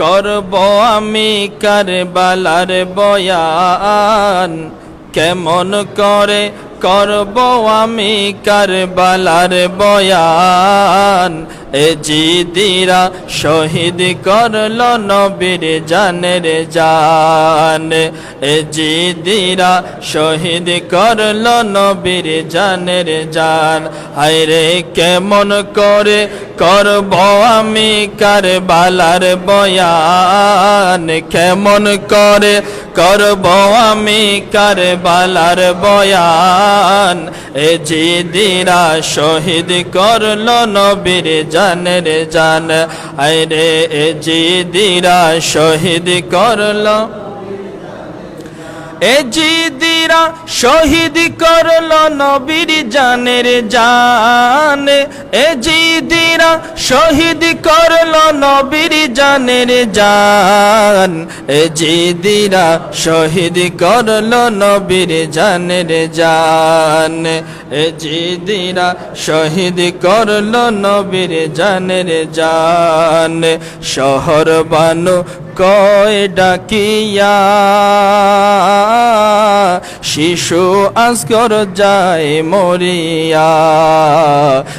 করব আমি কারবালার বয়ান। কেমন করে করব আমি কারবালার বয়ান। এ জিদিরা শহীদ করল নবীর জানের জান। এ জিদিরা শহীদ করল নবীর জানের জান। হায়রে কেমন করে করব আমি কারবালার বয়ান? কেমন করে করব আমি কারবালার বয়ান। এ জিদিরা শহীদ করল নবীর জানের জান। আরে এ জিদিরা শহীদ করল। এ জিদিরা শহীদ করল নবীর জানের জান। এ জিদিরা শহীদ করল নবীর জানের জান। এ জিদিরা শহীদ করল নবীর জানের জান। এ জিদিরা শহীদ করল নবীর জানের জান। শহর বানু কয় ডাকিয়া। শিশু আজকর যায় মরিয়া।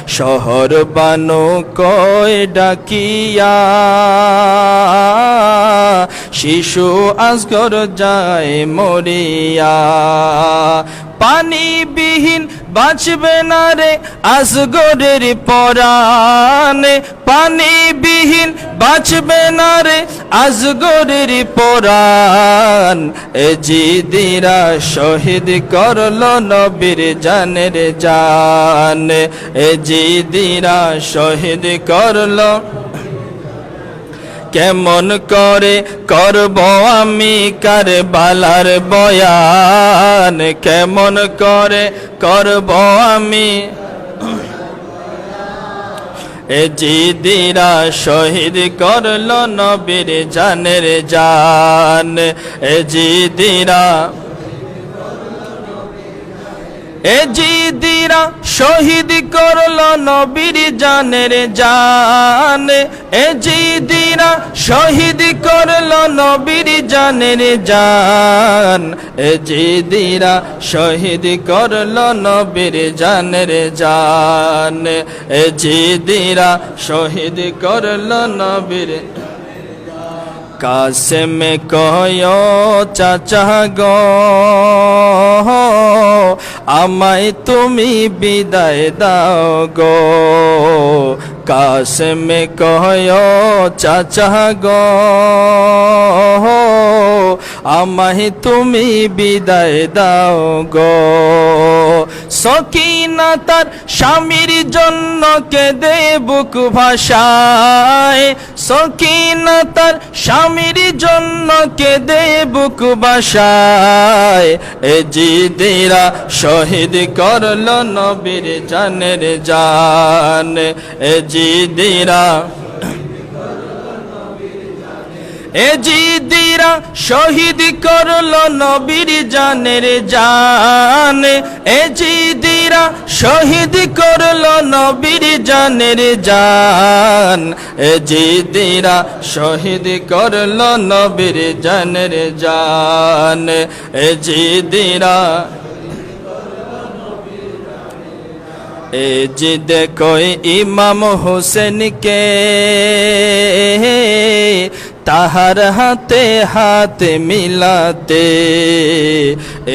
শহর বানু কয় ডাকিয়া। শিশু আজকর যায় মরিয়া। পানিবিহীন বাঁচবে না রে আসগরের পরাণে। পানিবিহীন বাঁচবে না রে আসগরের পরাণ। এ জিদিরা শহীদ করল নবীর জানের জান। এ জিদিরা শহীদ করল কেমন করে করব আমি কারবালার বয়ান? কেমন করে করব আমি? এ জিদিরা শহীদ করল নবীর জানের জান। এ জিদিরা এ জিদিরা শহীদ করল নবীর জানের জান। এ জিদিরা শহীদ করল নবীর জানের জান। এ জিদিরা শহীদ করল নবীর জানের জান। এ জিদিরা শহীদ করল নবীর কাসেমে কয় চাচা গো। আমায় তুমি বিদায় দাও গো। কাসেমে কয় চাচা গো। আমায় তুমি বিদায় দাও গো। সকিনা তার স্বামীর জন্য কেঁদে বুক ভাষায় সকিনা তার স্বামীর জন্য কেঁদে বুক ভাষায় এ জিদিরা শহীদ করল নবীর জানের জান। এ জিদিরা, এ জিদিরা শহীদ করল নবীর জানের জান। এ জিদিরা শহীদ করল নবীর জানের জান। এ জিদিরা শহীদ করল নবীর জানের জান। এ জিদিরা দেখো ইমাম হোসেনকে তাহার হাতে হাত মিলাতে।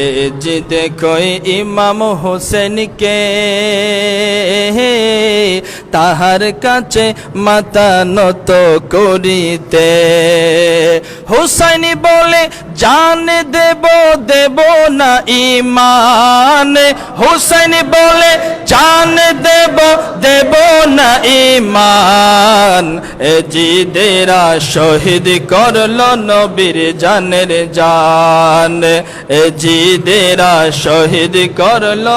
এ যে দেখো ইমাম হোসেনকে, তাহার কাছে মাতা নত করিতে। হোসেন বলে জান দেব দেব না ইমান হুসাইন বলে, জান দেব দেব না ইমান এ জিদেরা শহীদ করল নবীর জানের জান। এ জিদেরা শহীদ করল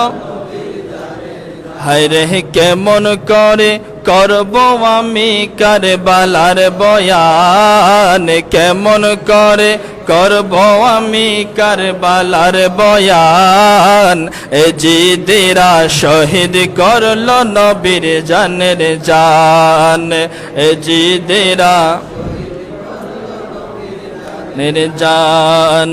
হায়রে কেমন করে করব আমি কারবালার বয়ান? কেমন করে করব আমি কারবালার বয়ান? এ জিদিরা শহীদ করল নবীর জানের জান। এ জিদিরা নির্জান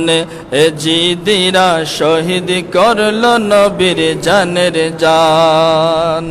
এ জিদিরা শহীদ করল নবীর জানের জান।